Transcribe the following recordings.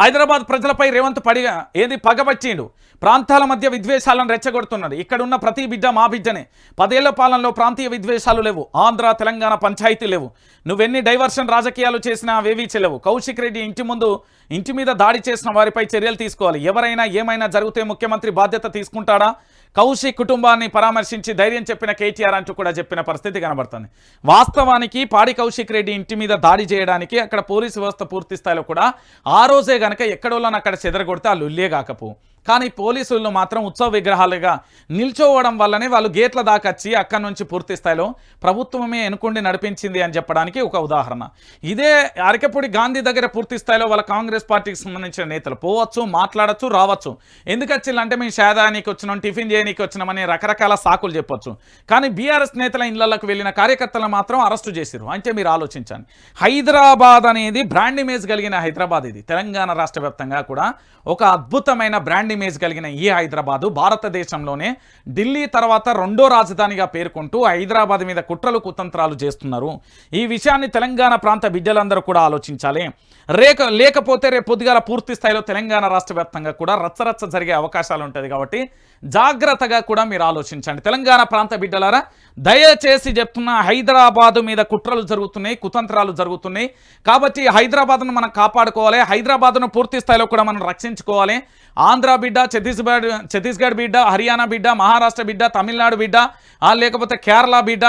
హైదరాబాద్ ప్రజలపై రేవంత్ పడి ఏది పగబట్టిండు? ప్రాంతాల మధ్య విద్వేషాలను రెచ్చగొడుతున్నాడు ఇక్కడ ఉన్న ప్రతి బిడ్డ మా బిడ్డనే. పదేళ్ళ పాలనలో ప్రాంతీయ విద్వేషాలు లేవు. ఆంధ్ర తెలంగాణ పంచాయతీ లేవు. నువ్వెన్ని డైవర్షన్ రాజకీయాలు చేసినా అవేవీ చెల్లవు కౌశిక్ రెడ్డి ఇంటి ముందు ఇంటి మీద దాడి చేసిన వారిపై చర్యలు తీసుకోవాలి. ఎవరైనా ఏమైనా జరిగితే ముఖ్యమంత్రి బాధ్యత తీసుకుంటాడా? కౌశిక్ కుటుంబాన్ని పరామర్శించి ధైర్యం చెప్పిన కేటీఆర్ అంటూ కూడా చెప్పిన పరిస్థితి కనబడుతుంది. వాస్తవానికి పాడి కౌశిక్ రెడ్డి ఇంటి మీద దాడి చేయడానికి అక్కడ పోలీసు వ్యవస్థ పూర్తి స్థాయిలో కూడా ఆ రోజే గనక ఎక్కడోళ్ళని అక్కడ చెదరగొడితే వాళ్ళు ఉల్లే కాకపోవు కానీ పోలీసులను మాత్రం ఉత్సవ విగ్రహాలుగా నిల్చోవడం వల్లనే వాళ్ళు గేట్ల దాకా వచ్చి అక్కడి నుంచి పూర్తి స్థాయిలో ప్రభుత్వమే ఎన్నుకుండి నడిపించింది అని చెప్పడానికి ఒక ఉదాహరణ. ఇదే అరకపూడి గాంధీ దగ్గర పూర్తి స్థాయిలో వాళ్ళ కాంగ్రెస్ పార్టీకి సంబంధించిన నేతలు పోవచ్చు మాట్లాడచ్చు రావచ్చు. ఎందుకు వచ్చిందంటే మేము షాదానికి వచ్చినాం టిఫిన్ చేయడానికి వచ్చినామని రకరకాల సాకులు చెప్పొచ్చు. కానీ బీఆర్ఎస్ నేతల ఇళ్ళకు వెళ్ళిన కార్యకర్తలను మాత్రం అరెస్టు చేసిరు అంటే మీరు ఆలోచించండి. హైదరాబాద్ అనేది బ్రాండ్ ఇమేజ్ కలిగిన హైదరాబాద్ ఇది. తెలంగాణ రాష్ట్ర వ్యాప్తంగా కూడా ఒక అద్భుతమైన బ్రాండ్ ఇమేజ్ కలిగిన ఈ హైదరాబాదు భారతదేశంలోనే ఢిల్లీ తర్వాత రెండో రాజధానిగా పేర్కొంటూ హైదరాబాద్ మీద కుట్రలు కుతంత్రాలు చేస్తున్నారు. ఈ విషయాన్ని తెలంగాణ ప్రాంత బిడ్డలందరూ కూడా ఆలోచించాలి. రేక లేకపోతే రేపు పొద్దుగాల పూర్తి స్థాయిలో తెలంగాణ రాష్ట్ర వ్యాప్తంగా కూడా రచ్చరచ్చ జరిగే అవకాశాలు ఉంటుంది కాబట్టి జాగ్రత్తగా కూడా మీరు ఆలోచించండి. తెలంగాణ ప్రాంత బిడ్డలారా దయచేసి చెప్తున్న హైదరాబాదు మీద కుట్రలు జరుగుతున్నాయి కుతంత్రాలు జరుగుతున్నాయి. కాబట్టి హైదరాబాద్ను మనం కాపాడుకోవాలి హైదరాబాద్ను పూర్తి స్థాయిలో కూడా మనం రక్షించుకోవాలి. ఆంధ్ర బిడ్డ ఛత్తీస్గఢ్ ఛత్తీస్గఢ్ బిడ్డ హర్యానా బిడ్డ మహారాష్ట్ర బిడ్డ తమిళనాడు బిడ్డ లేకపోతే కేరళ బిడ్డ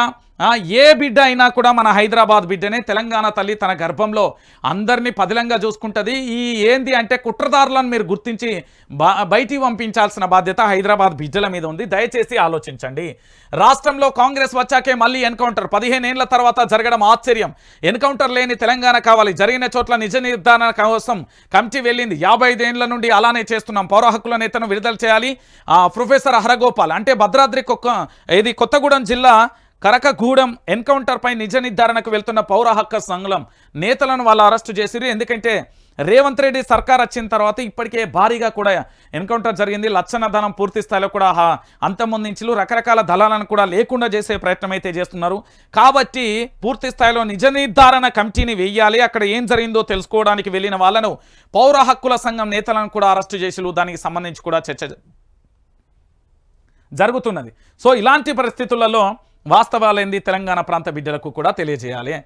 ఏ బిడ్డ అయినా కూడా మన హైదరాబాద్ బిడ్డనే తెలంగాణ తల్లి తన గర్భంలో అందరినీ పదిలంగా చూసుకుంటుంది. ఈ ఏంది అంటే కుట్రదారులను మీరు గుర్తించి బ- బయటికి పంపించాల్సిన బాధ్యత హైదరాబాద్ బిడ్డల మీద ఉంది. దయచేసి ఆలోచించండి. రాష్ట్రంలో కాంగ్రెస్ వచ్చాకే మళ్ళీ ఎన్కౌంటర్. పదిహేను ఏళ్ళ తర్వాత జరగడం ఆశ్చర్యం. ఎన్కౌంటర్ లేని తెలంగాణ కావాలి. జరిగిన చోట్ల నిజ నిర్ధారణ కోసం కమిటీ వెళ్ళింది. యాభై ఐదేళ్ళ నుండి అలానే చేస్తున్నాం. పౌర హక్కుల నేతను విడుదల చేయాలి. ప్రొఫెసర్ హరగోపాల్ అంటే భద్రాద్రి కొక్క ఇది కొత్తగూడెం జిల్లా కరకగూడెం ఎన్కౌంటర్ పై నిజ నిర్ధారణకు వెళ్తున్న పౌర హక్కు సంఘం నేతలను వాళ్ళు అరెస్టు చేసిరు ఎందుకంటే రేవంత్ రెడ్డి సర్కార్ వచ్చిన తర్వాత ఇప్పటికే భారీగా కూడా ఎన్కౌంటర్ జరిగింది. లచ్చన ధనం పూర్తి స్థాయిలో కూడా హా- అంతమొందించులు రకరకాల దళాలను కూడా లేకుండా చేసే ప్రయత్నం అయితే చేస్తున్నారు. కాబట్టి పూర్తి స్థాయిలో నిజ నిర్ధారణ కమిటీని వెయ్యాలి అక్కడ ఏం జరిగిందో తెలుసుకోవడానికి వెళ్ళిన వాళ్ళను పౌర హక్కుల సంఘం నేతలను కూడా అరెస్టు చేసిలు దానికి సంబంధించి కూడా చర్చ జరుగుతున్నది. సో ఇలాంటి పరిస్థితులలో వాస్తవాలేంది తెలంగాణ ప్రాంత బిడ్డలకు కూడా తెలియజేయాలి.